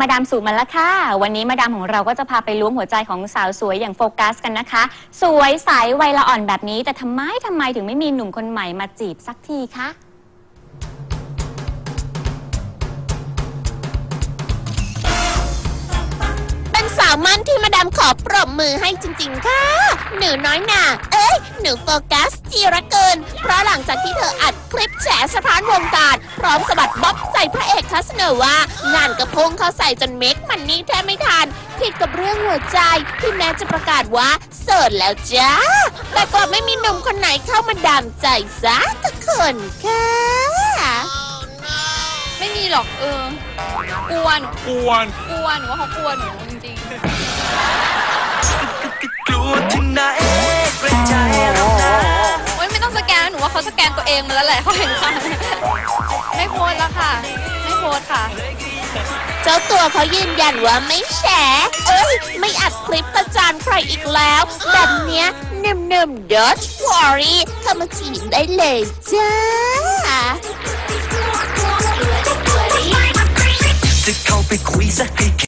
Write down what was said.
มาดามสู่มาแล้วค่ะ วันนี้มาดามของเราก็จะพาไปล้วงหัวใจของสาวสวยอย่างโฟกัสกันนะคะ สวยใสวัยละอ่อนแบบนี้ แต่ทำไมทำไมถึงไม่มีหนุ่มคนใหม่มาจีบสักทีคะ เป็นสาวมั่นที่มาดามขอปรบมือให้จริง ๆ ค่ะ หนูน้อยหนาเอ้ย หนูโฟกัสจีรเกิน เพราะหลังจากที่เธออัดคลิปแฉสถานวงการ พร้อมสะบัดบ๊อบใส่พระเอกคัส เนอร์ว่างานกระพงเขาใส่จนเมคมันนี่แทบไม่ทันผิดกับเรื่องหัวใจที่แม้จะประกาศว่าโสดแล้วจ้า แต่กลับไม่มีหนุ่มคนไหนเข้ามาดามใจสักคนค่ะ ไม่มีหรอกเออกลัวหนูกวนกลัวหนูว่าเขากลัวหนูจริงก งมาแล้วแหละเขาเห็นค่ะ ไม่โพสแล้วค่ะ ไม่โพสค่ะ เจ้าตัวเขายืนยันว่าไม่แฉเอ้ย ไม่อัดคลิปประจานใครอีกแล้ว แบบเนี้ยหนุ่มๆ Don't worry เข้ามาจีบได้เลยจ้า